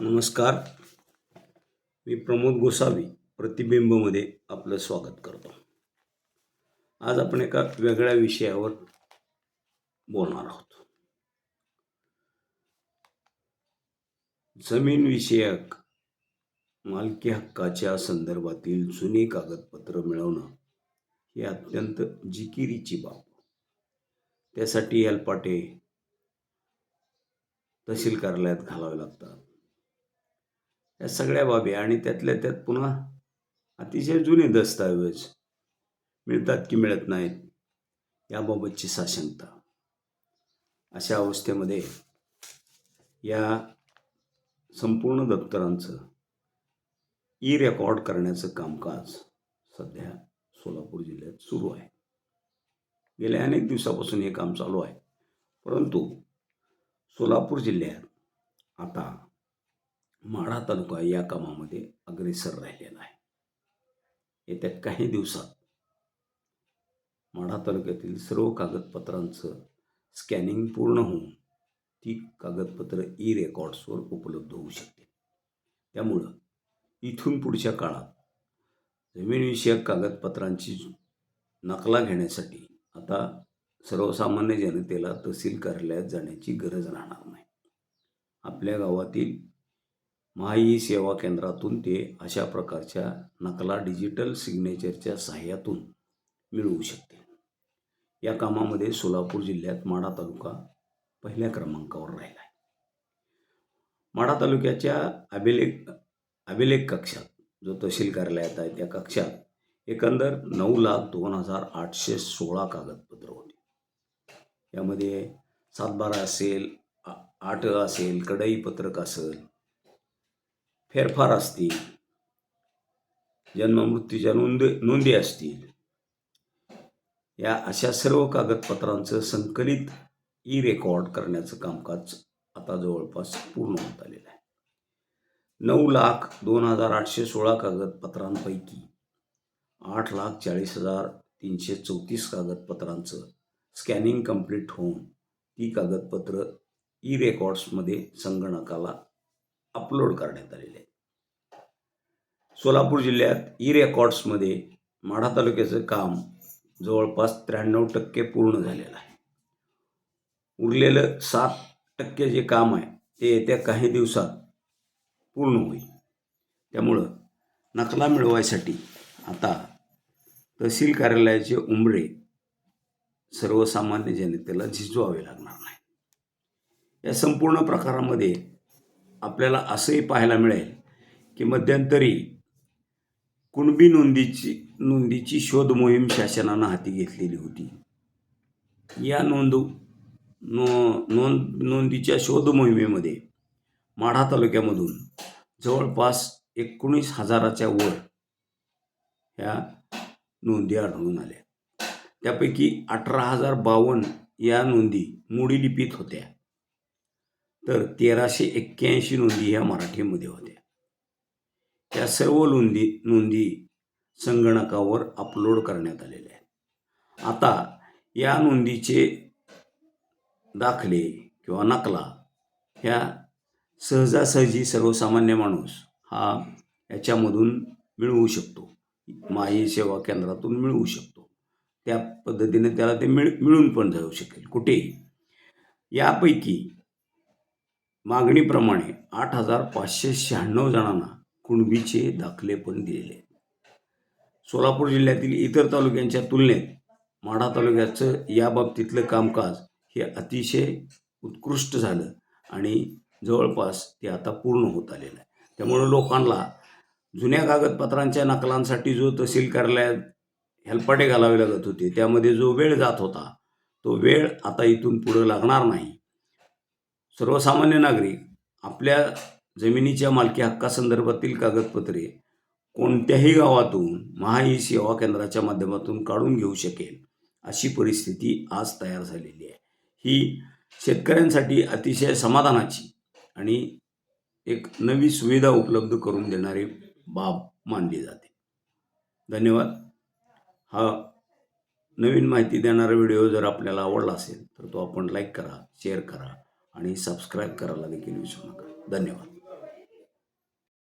नमस्कार. मी प्रमोद गोसावी प्रतिबिंबमध्ये आपलं स्वागत करतो. आज आपण एका वेगळ्या विषयावर बोलणार आहोत. जमीन विषयक मालकी हक्काच्या संदर्भातील जुनी कागदपत्र मिळवणं ही अत्यंत जिकिरीची बाब. त्यासाठी हेलपाटे तहसील कार्यालयात घालावे लागतात. या सगळ्या बाबी आणि त्यातल्या त्यात पुन्हा अतिशय जुने दस्तऐवज मिळतात की मिळत नाहीत याबाबतची साशंकता. अशा अवस्थेमध्ये या संपूर्ण दप्तरांचं ई रेकॉर्ड करण्याचं कामकाज सध्या सोलापूर जिल्ह्यात सुरू आहे. गेल्या अनेक दिवसापासून हे काम चालू आहे. परंतु सोलापूर जिल्ह्यात आता माढा तालुका या कामामध्ये अग्रेसर राहिलेला आहे. येत्या काही दिवसात माढा तालुक्यातील सर्व कागदपत्रांचं स्कॅनिंग पूर्ण होऊन ती कागदपत्र ई रेकॉर्ड्सवर उपलब्ध होऊ शकते त्यामुळं इथून पुढच्या काळात जमीनविषयक कागदपत्रांची नकला घेण्यासाठी आता सर्वसामान्य जनतेला तहसील कार्यालयात जाण्याची गरज राहणार नाही. आपल्या गावातील महाई सेवा केंद्रातून ते अशा प्रकारच्या नकला डिजिटल सिग्नेचरच्या सहाय्यातून मिळवू शकते या कामामध्ये सोलापूर जिल्ह्यात माढा तालुका पहिल्या क्रमांकावर राहिला आहे माढा तालुक्याच्या अभिलेख अभिलेख कक्षात जो तहसील कार्यालयात आहे त्या कक्षात एकंदर नऊ लाख दोन हजार आठशे सोळा कागदपत्र होते. यामध्ये सातबारा असेल आ- आठ असेल कडई पत्रक असेल फेरफार असतील. जन्ममृत्यूच्या नोंद नोंदी असतील. या अशा सर्व कागदपत्रांचं संकलित ई रेकॉर्ड करण्याचं कामकाज आता जवळपास पूर्ण होत आलेलं आहे. नऊ लाख दोन हजार आठशे सोळा कागदपत्रांपैकी आठ लाख चाळीस हजार तीनशे चौतीस कागदपत्रांचं स्कॅनिंग कंप्लीट होऊन ती कागदपत्र ई रेकॉर्ड्समध्ये संगणकाला अपलोड करण्यात आलेली आहेत. सोलापूर जिल्ह्यात ई रेकॉर्ड्समध्ये माढा तालुक्याचं काम जवळपास त्र्याण्णव टक्के पूर्ण झालेलं आहे. उरलेलं सात टक्के जे काम आहे ते येत्या काही दिवसात पूर्ण होईल. त्यामुळं नकला मिळवायसाठी आता तहसील कार्यालयाचे उंबरे सर्वसामान्य जनतेला झिजवावे लागणार नाही या संपूर्ण प्रकारामध्ये आपल्याला असंही पाहायला मिळेल की मध्यंतरी कुणबी नोंदीची नोंदीची शोध मोहीम शासनानं हाती घेतलेली होती. या नोंद नो नोंद नोंदीच्या शोध मोहिमेमध्ये माढा तालुक्यामधून जवळपास एकोणीस हजाराच्या वर ह्या नोंदी आढळून आल्या. त्यापैकी अठरा हजार बावन्न या नोंदी मोडी लिपीत होत्या. तर तेराशे एक्क्याऐंशी नोंदी ह्या मराठीमध्ये होत्या. त्या सर्व नोंदी नोंदी संगणकावर अपलोड करण्यात आलेल्या आहेत. आता या नोंदीचे दाखले किंवा नकला ह्या सहजासहजी सर्वसामान्य माणूस हा याच्यामधून मिळवू शकतो. माही सेवा केंद्रातून मिळवू शकतो. त्या पद्धतीने त्याला ते मिळ मिळून पण जाऊ शकेल. कुठेही यापैकी मागणीप्रमाणे आठ हजार पाचशे शहाण्णव जणांना कुणबीचे दाखले पण दिलेले. सोलापूर जिल्ह्यातील इतर तालुक्यांच्या तुलनेत माढा तालुक्याचं या बाबतीतलं कामकाज हे अतिशय उत्कृष्ट झालं आणि जवळपास ते आता पूर्ण होत आलेलं आहे. त्यामुळं लोकांना जुन्या कागदपत्रांच्या नकलांसाठी जो तहसील कार्यालयात हेलपाटे घालावे लागत होते त्यामध्ये जो वेळ जात होता तो वेळ आता इथून पुढं लागणार नाही. सर्वसामान्य नागरिक आपल्या जमिनीच्या मालकी हक्कासंदर्भातील कागदपत्रे कोणत्याही गावातून महा ई सेवा केंद्राच्या माध्यमातून काढून घेऊ शकेल अशी परिस्थिती आज तयार झालेली आहे. ही शेतकऱ्यांसाठी अतिशय समाधानाची आणि एक नवी सुविधा उपलब्ध करून देणारी बाब मानली जाते. धन्यवाद. हा नवीन माहिती देणारा व्हिडिओ जर आपल्याला आवडला असेल तर तो आपण लाईक करा शेअर करा आणि सबस्क्राईब करायला देखील विसरू नका. धन्यवाद.